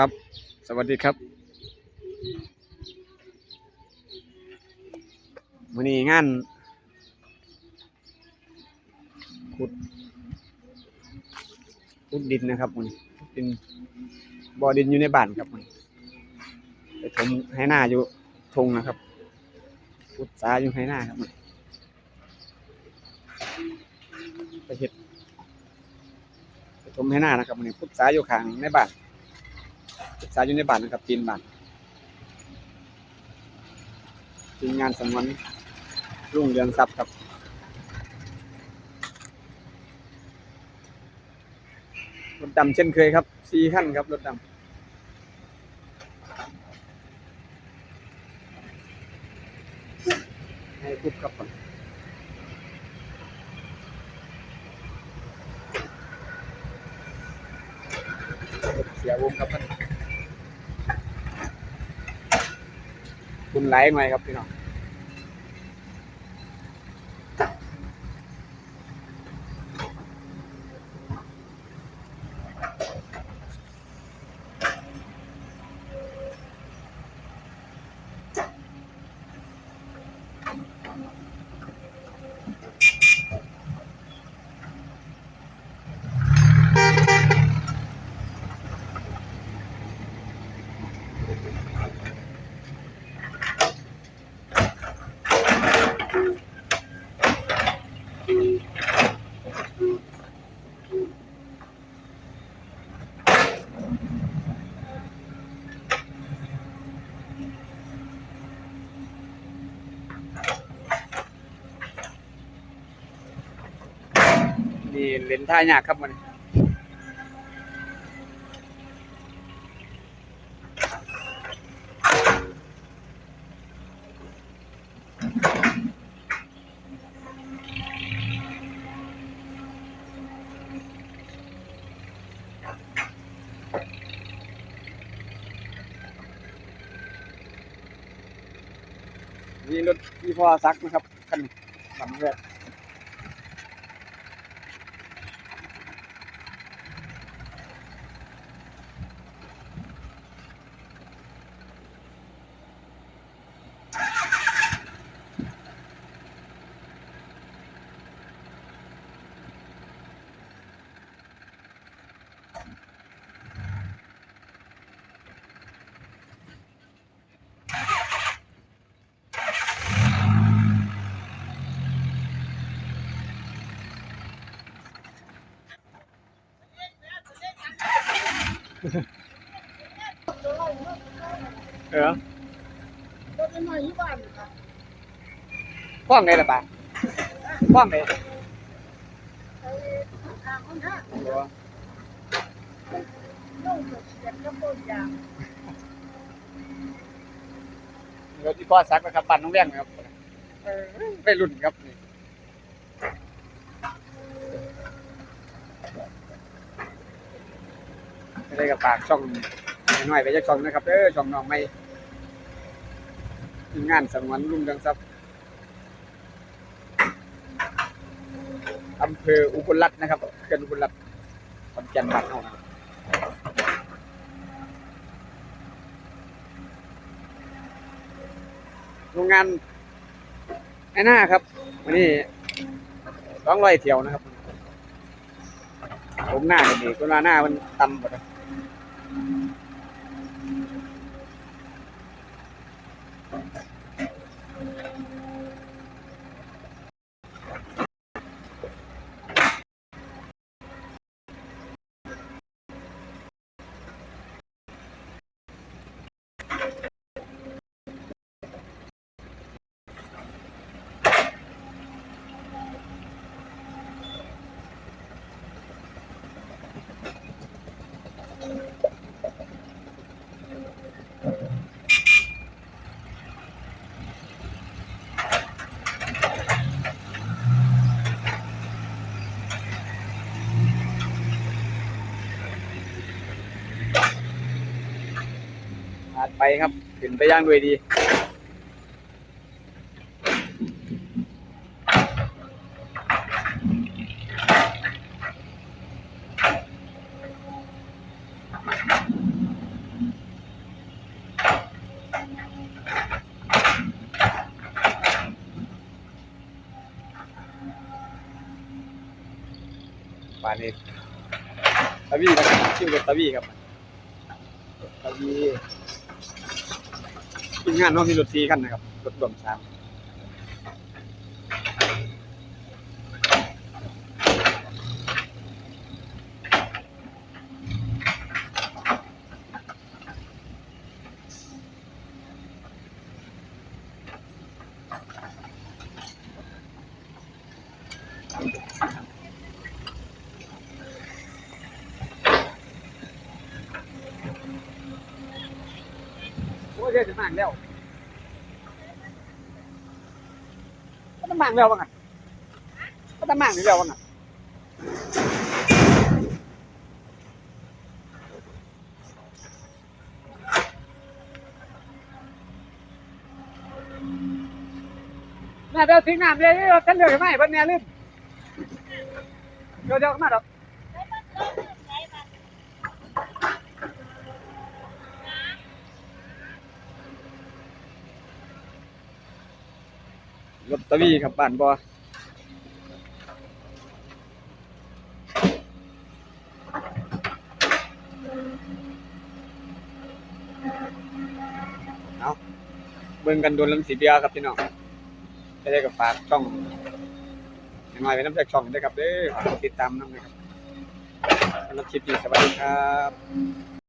ครับ สวัสดีครับวันนี้งานขุดขุดดินนะครับมันเป็นบ่อดินอยู่ในบ้านครับมันไปถมให้หน้าอยู่ทงนะครับขุดสาอยู่ให้หน้าครับมันไปเห็ดไปถมให้หน้านะครับมันขุดสาอยู่ข้างในบ้าน ศึกษาอยู่ในบ้านนะครับปีนบ้านทีมงานสมวนรุ่งเรืองทรัพย์ครับรถดำเช่นเคยครับสี่ขั้นครับรถดำให้คุบครับก่อนเสียวงครับท่าน คุณไหลหน่อยครับพี่น้อง นี่เล่นท่ายากครับมันนี่รถที่พ่อซักนะครับคันนี้ลำแรก เออรถน้อยอยู่บ้านครับฟ้องไงล่ะป่ะฟ้องไงไอ้ทางมันฮะลงกับเสียงกับต้นยางรถที่พ่อซักนะครับปั่นน้องแรงนะครับเออไปรุ่นครับนี่ ไม่ได้กับปากช่องน้อยไปจากช่องนะครับเออช่องน้องไม่งานสงวนรุ่งเรืองทรัพย์อำเภออุบลรัตน์นะครับเขื่อนอุบลรัตน์ขอนแก่นบ้านเฮานะโรงงานไอ้หน้าครับวันนี้ต้องร้อยเที่ยวนะครับ ผมหน้าดีคนว่าหน้ามันต่ำหมด ไปครับถึนไปย่างด้วยดี ปลาเนตตะวีครับชื่อเป็นตะวีครับตะวี ทีมงานน้องมีรถสี่คันนะครับรถรวมสาม เดี๋ยวจะมากแล้วก็ต้องมากแล้วบ้างอะก็ต้องมากนี่แล้วบ้างอะน่าเดี๋ยวทิ้งน้ำเลยเราฉันเดือดไหมเพิ่นเนี่ยลืมเดี๋ยวเดี๋ยวมาดอก ลอตเตอรี่ครับบ้านบอเอาเบิ่งกันโดนลำสีเบียครับพี่น้องจะได้กับฝากช่องให้หน่อยเป็นน้ำจากช่องได้ครับเด้อติดตามน้ำเลยครับสำหรับคลิปนี้สวัสดีครับ